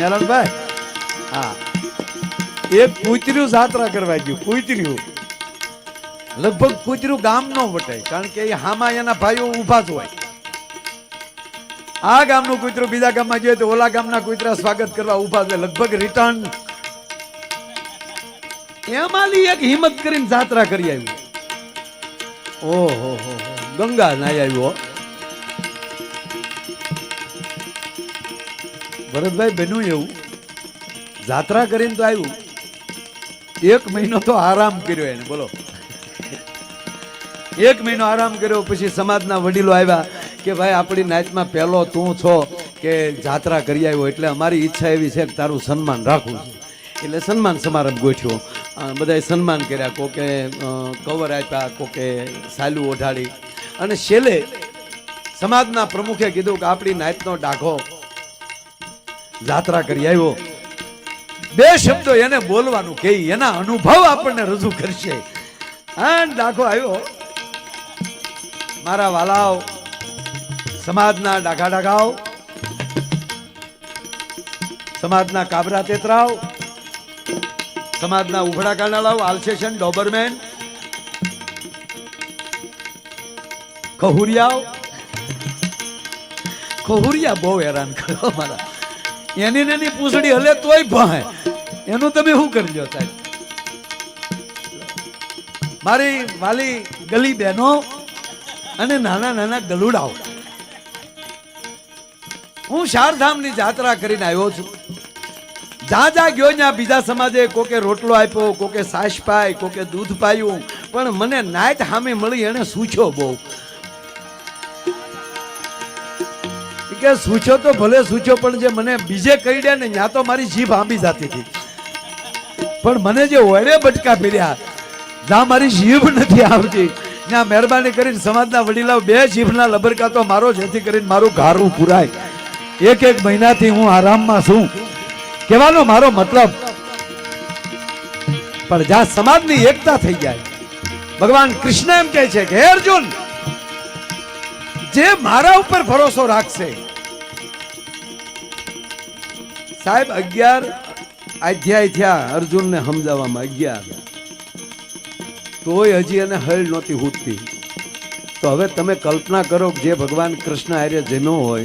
મેલનભાઈ હા. એક કૂતર્યું જાત્રા કરવા ગયું કૂતર્યું લગભગ કૂતર્યું ગામ નો વટાય, કારણ કે એ હામાં એના ભાઈઓ ઊભા જ હોય. આ ગામનું કૂતરું બીજા ગામમાં જોઈએ તો ઓલા ગામના કૂતરા સ્વાગત કરવા ઊભા છે. લગભગ રિટર્ન એમાંની એક હિંમત કરીને જાત્રા કરી આવ્યું ઓહો, હો. ગંગા નાઈ આવ્યો ભરતભાઈ, બન્યું એવું. જાત્રા કરીને તો આવ્યું. એક મહિનો તો આરામ કર્યો એને, બોલો. એક મહિનો આરામ કર્યો, પછી સમાજના વડીલો આવ્યા કે ભાઈ, આપણી નાચમાં પહેલો તું છો કે જાત્રા કરી આવ્યો એટલે અમારી ઈચ્છા એવી છે કે તારું સન્માન રાખવું છે. એટલે સન્માન સમારંભ ગોઠ્યો બધાએ સન્માન કર્યા, કોકે કવર આપ્યા, કોકે સાલું ઓઢાડી. અને છેલ્લે સમાજના પ્રમુખે કીધું કે આપણી નાચનો ડાઘો જાત્રા કરી આવ્યો. બે શબ્દો એને બોલવાનું કે એના અનુભવ આપણને રજૂ કરશે. ડાકો આવ્યો. મારા વાલાઓ, સમાજના ડાઘા ડાઘાઓ, સમાજના કાબરા તેતરાઓ, સમાજના ઉભડા કાનાળાઓ, આલ્સેશન, ડોબરમેન, ખહુરિયાઓ. ખહુરિયા બહુ હેરાન કર્યો મારા એની એની પૂછડી હલે તોય ભાઈ એનું તમે શું કરજો સાહેબ? મારી વાલી ગલી બહેનો અને નાના નાના ગલુડાઓ. હું શારધામની જાત્રા કરીને આવ્યો છું. જ્યાં જ્યાં ગયો ત્યાં બીજા સમાજે કોકે રોટલો આપ્યો, કોકે સાસ પાય કોકે દૂધ પાયું. પણ મને નાઈટ સામે મળી એને સૂછો બહુ. કે સૂચો તો ભલે સૂચો પણ જે મને બીજે કહી દે ને ત્યાં તો મારી જીભ આંબી જતી હતી. પણ મને જે ઓળે બટકા ફેર્યા જ્યાં મારી જીભ નથી આવતી. ત્યાં મહેરબાની કરીને સમાજના વડીલાઓ બે જીભના લબરકા તો મારો જેથી કરીને મારું ઘારું પુરાય. એક એક મહિનાથી હું આરામમાં છું. કહેવાનો મારો મતલબ, પણ જ્યાં સમાજની એકતા થઈ જાય, ભગવાન કૃષ્ણ એમ કહે છે કે, હે અર્જુન, જે મારા ઉપર ભરોસો રાખશે સાહેબ, અગિયાર અધ્યાય થયા, અર્જુનને સમજાવવામાં, અગિયાર. તોય હજી એને હળ નહોતી હૂટતી તો હવે તમે કલ્પના કરો જે ભગવાન કૃષ્ણ આર્ય જેનો હોય,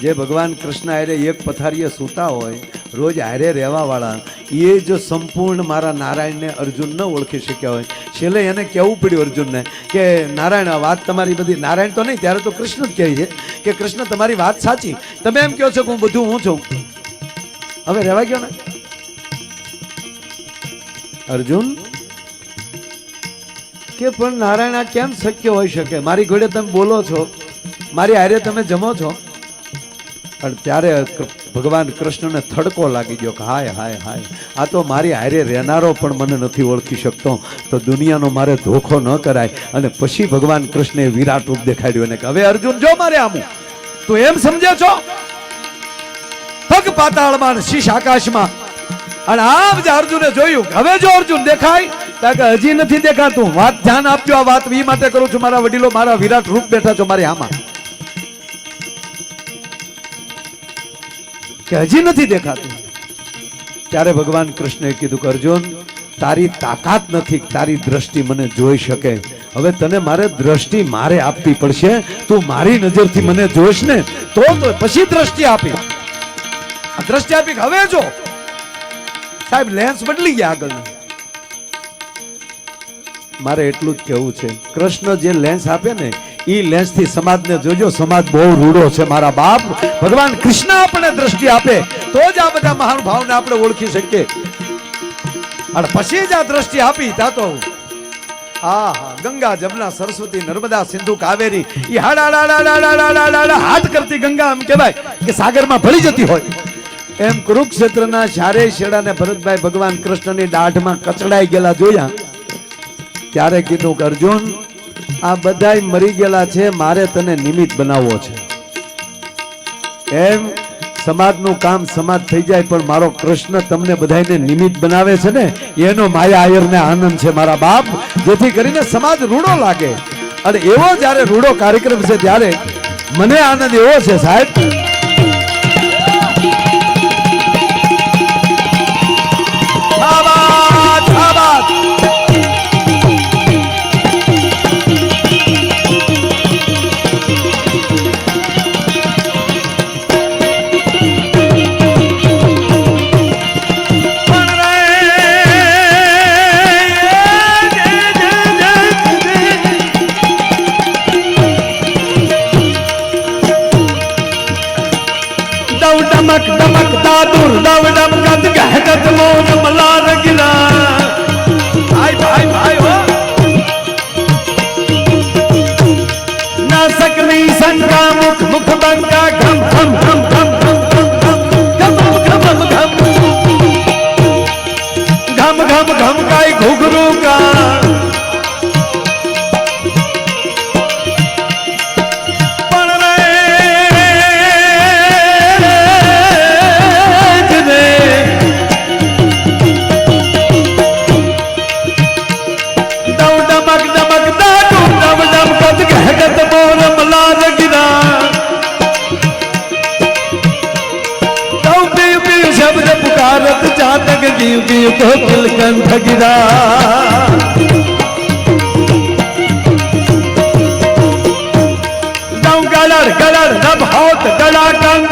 જે ભગવાન કૃષ્ણ આર્ય એક પથારીએ સૂતા હોય, રોજ હારે રહેવાવાળા, એ જો સંપૂર્ણ મારા નારાયણને અર્જુન ન ઓળખી શક્યા હોય. છેલ્લે એને કહેવું પડ્યું અર્જુનને? કે નારાયણ, આ વાત તમારી બધી, નારાયણ તો નહીં, ત્યારે તો કૃષ્ણ જ કહે છે કે કૃષ્ણ, તમારી વાત સાચી. તમે એમ કહો છો કે હું બધું હું છું. હવે રહેવા ગયો ને. અર્જુન? કે પણ નારાયણ આ કેમ શક્ય હોઈ શકે? મારી ઘોડે તમે બોલો છો. મારી હારે તમે જમો છો. પણ ત્યારે ભગવાન કૃષ્ણને થડકો લાગી ગયો કે હાય હાય હાય. આ તો મારી હારે રહેનારો પણ મને નથી ઓળખી શકતો. તો દુનિયાનો મારે ધોખો ન કરાય. અને પછી ભગવાન કૃષ્ણે વિરાટ રૂપ દેખાડ્યું અને કે હવે અર્જુન જો મારે આમું તું એમ સમજે છો? પગ પાતાળમાં શીશ આકાશમાં. અને આમ જ અર્જુને જોયું હવે જો અર્જુન દેખાય કે હજી નથી દેખાતું. વાત ધ્યાન આપજો, આ વાત વી માટે કરું છું. મારા વડીલો, મારા વિરાટ રૂપ બેઠા છો મારી આમાં. કે હજી નથી દેખાતું? ત્યારે ભગવાન કૃષ્ણએ કીધું કે અર્જુન, તારી તાકાત નથી તારી દ્રષ્ટિ મને જોઈ શકે. હવે તને મારે દ્રષ્ટિ મારે આપવી પડશે. તું મારી નજરથી મને જોઈશ ને, તો પછી દ્રષ્ટિ આપી દ્રષ્ટિ આપી હવે જો સાહેબ લેન્સ બદલી ગયા આગળ મારે એટલું જ કહેવું છે કૃષ્ણ જે લેન્સ આપે ને એ લેન્સથી સમાજને જોજો સમાજ બહુ રૂડો છે મારા બાપ ભગવાન કૃષ્ણ આપણે દ્રષ્ટિ આપે તો જ આ બધા મહાનુભાવને આપણે ઓળખી શકીએ અને પછી જ આ દ્રષ્ટિ આપી તા તો હા હા ગંગા જમના સરસ્વતી નર્મદા સિંધુ કાવેરી એ હાડા હાથ કરતી ગંગા એમ કહેવાય કે સાગરમાં ભળી જતી હોય એમ કુરુક્ષેત્રના ચારે શેડાને ભરતભાઈ ભગવાન કૃષ્ણની દાઢમાં કચડાઈ ગયેલા જોયા. ત્યારે કીધું કે, અર્જુન, આ બધાય મરી ગયેલા છે, મારે તને નિમિત્ત બનાવવો છે. એમ સમાજનું કામ સમાજ થઈ જાય, પણ મારો કૃષ્ણ તમને બધાને નિમિત્ત બનાવે છે ને, એનો માયા આયરને આનંદ છે મારા બાપ. જેથી કરીને સમાજ રૂડો લાગે. અને એવો જ્યારે રૂડો કાર્યક્રમ છે, ત્યારે મને આનંદ એવો છે સાહેબ. ગલડ ગલડ નભ હોત ગળાટન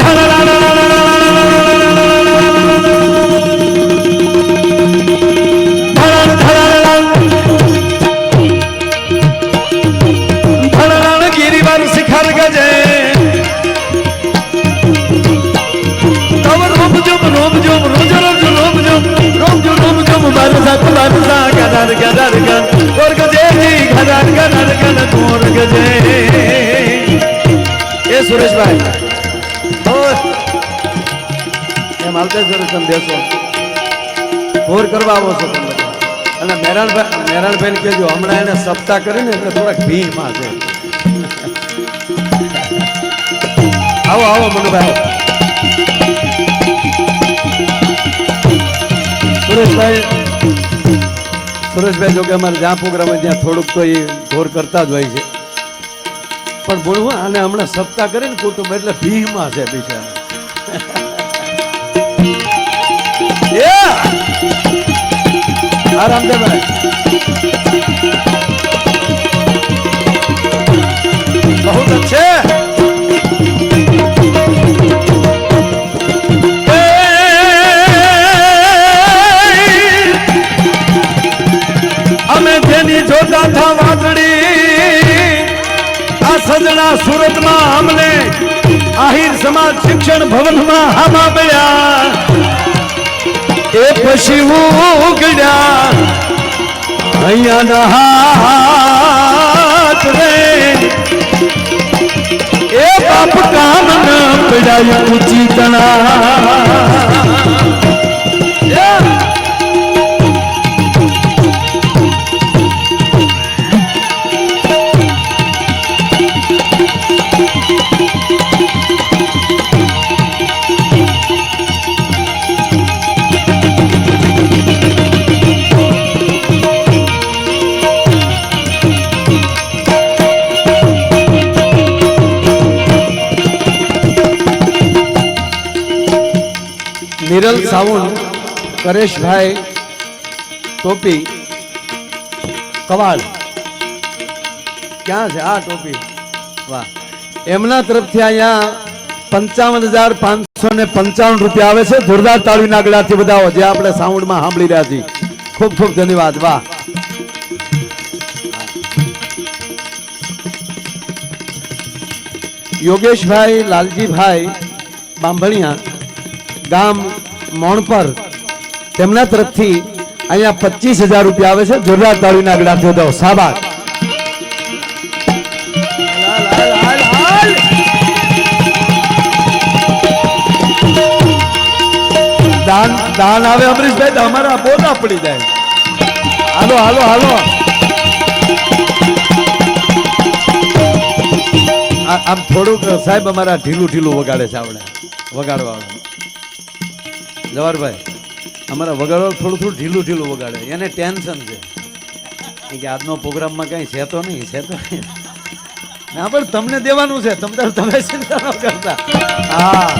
ગદર ગદર ગન ગોર ગજે ગદર ગદર ગન ગોર ગજે સુરેશભાઈ. એમ આવતા સુરેશ તમે બેસો. ભોર કરવા આવો છો તમે. અને મેરાણભાઈ મેરાણભાઈ કહેજો હમણાં એને સપ્તાહ કરીને એટલે થોડાક ભીડમાં છે. આવો આવો મનુભાઈ. સુરેશભાઈ સુરેશભાઈ જોકે અમારે જ્યાં પ્રોગ્રામ હોય ત્યાં થોડુંક તો એ ઘોર કરતા જ હોય છે. પણ બોલવું આને હમણાં સપ્તાહ કરીને કુટુંબ એટલે ભીમાં છે બિચારા. બહુ હા રામદેવભાઈ. સમાજ શિક્ષણ ભવનમાં હામા મળ્યા એ પછી ઉગડ્યા અહીંયા હાથ રે. એ બાપ કામ ન પડાય ઊંચી તણા નિરલ સાવુંડ કરેશભાઈ ટોપી કવાળ ક્યાં છે આ ટોપી? વાહ. એમના તરફથી અહીંયા પંચાવન હજાર પાંચસો ને પંચાવન રૂપિયા આવે છે. જોરદાર તાળીના ગળાથી બધા જે આપણે સાઉન્ડમાં સાંભળી રહ્યા છીએ. ખૂબ ખૂબ ધન્યવાદ. વાહ. યોગેશભાઈ, લાલજીભાઈ, બાંભણિયા ગામ મોણપર તેમના તરફથી અહીંયા પચીસ હજાર રૂપિયા આવે છે. જોરદાર તાળીના ગળાથી દો સાબાદ. દાન દાન આવે અમરીશભાઈ, તો અમારા બોલા પડી જાય. હાલો હાલો હાલો. આમ થોડુંક, સાહેબ, અમારા ઢીલું ઢીલું વગાડે છે આપણે વગાડવા જવારભાઈ અમારા વગાડવા થોડું થોડું ઢીલું ઢીલું વગાડે. એને ટેન્શન છે. કે આજનો પ્રોગ્રામમાં કઈ છે તો નહીં છે તો ના, પણ તમને દેવાનું છે. તમને, તમે ચિંતા ન કરતા. હા.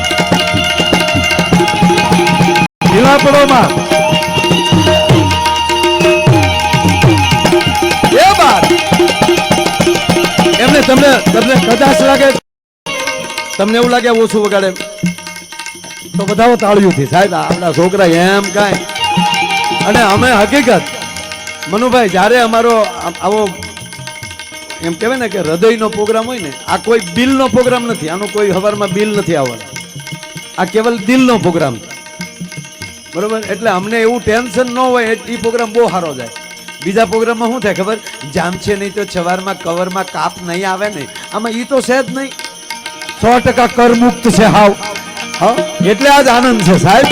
ઢીલા પડોમાં એ વાત. એમને તમને તમને કદાચ લાગે, તમને એવું લાગે ઓછું વગાડે. તો બધાઓ તાળીઓથી સાહેબ આપણા છોકરા એમ કાંઈ. અને અમે હકીકત, મનુભાઈ, જ્યારે અમારો આવો એમ કહેવાય ને કે હૃદયનો પ્રોગ્રામ હોય ને, આ કોઈ બિલનો પ્રોગ્રામ નથી, આનો કોઈ હવારમાં બિલ નથી આવવાનો. આ કેવલ દિલનો પ્રોગ્રામ. બરોબર? એટલે અમને એવું ટેન્શન ન હોય, એ પ્રોગ્રામ બહુ સારો જાય. બીજા પ્રોગ્રામમાં શું થાય ખબર? જામ છે નહીં તો છવારમાં, કવરમાં કાપ નહીં આવે ને. આમાં એ તો છે જ નહીં. સો ટકા કરમુક્ત છે હાવ. હા એટલે આજ આનંદ છે સાહેબ.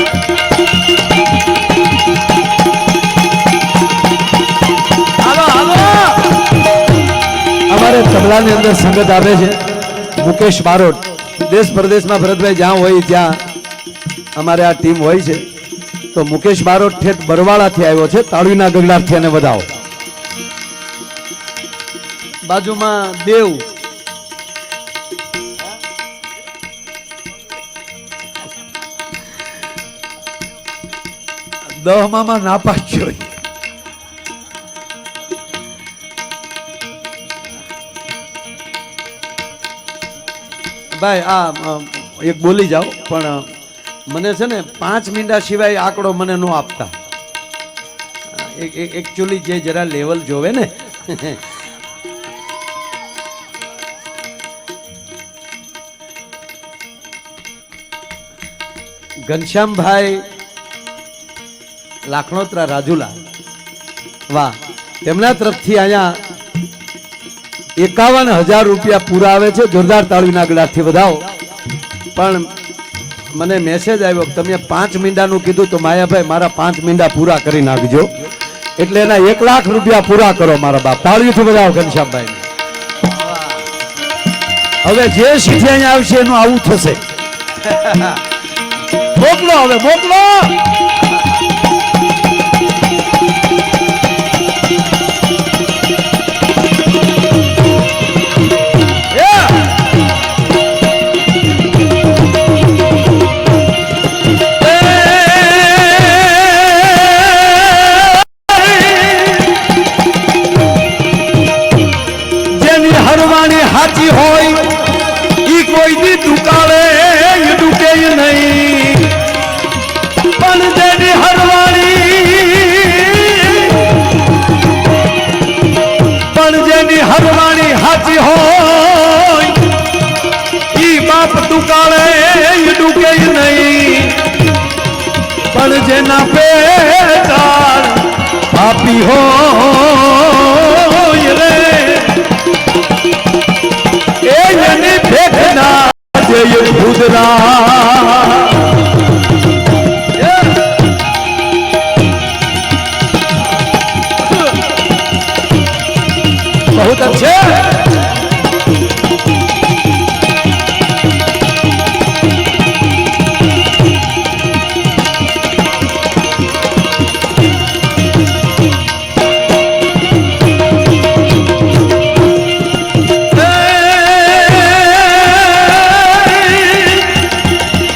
અમારે તબલાની અંદર સંગત આવે છે મુકેશ બારોટ. દેશ પ્રદેશમાં ભરતભાઈ જ્યાં હોય ત્યાં અમારે આ ટીમ હોય છે. તો મુકેશ બારોટ ઠેઠ બરવાળાથી આવ્યો છે તાળીના ગગડાથી એને વધાવો. બાજુમાં દેવ. દહમામાં નાપાસ છો ભાઈ, આ એક બોલી જાઓ, પણ મને છે ને પાંચ મિનિટા સિવાય આંકડો મને ન આપતા. એક એકચ્યુઅલી જે જરા લેવલ જોવે ને. ઘનશ્યામભાઈ લાખણોત્રા રાજુલા. વાહ, તેમના તરફથી અહીંયા એકાવન હજાર રૂપિયા પૂરા આવે છે. જોરદાર તાળવીના ગળાથી વધાવો. પણ મને મેસેજ આવ્યો તમે પાંચ મીંડાનું કીધું તો માયાભાઈ મારા પાંચ મીંડા પૂરા કરી નાખજો. એટલે એના એક લાખ રૂપિયા પૂરા કરો મારા બાપ. તાળીઓથી વધાવો ઘનશ્યામભાઈ. હવે જે સીધી અહીંયા આવશે એનું આવું થશે. મોકલો હવે, મોકલો! જેની હરવાણી હાચી હોય. ઈ બાપ દુકાળે ડૂકે નહીં. પણ જેના પેટાળ પાપી હોય રે. એ એની ભેખના જય ખુદરા Take.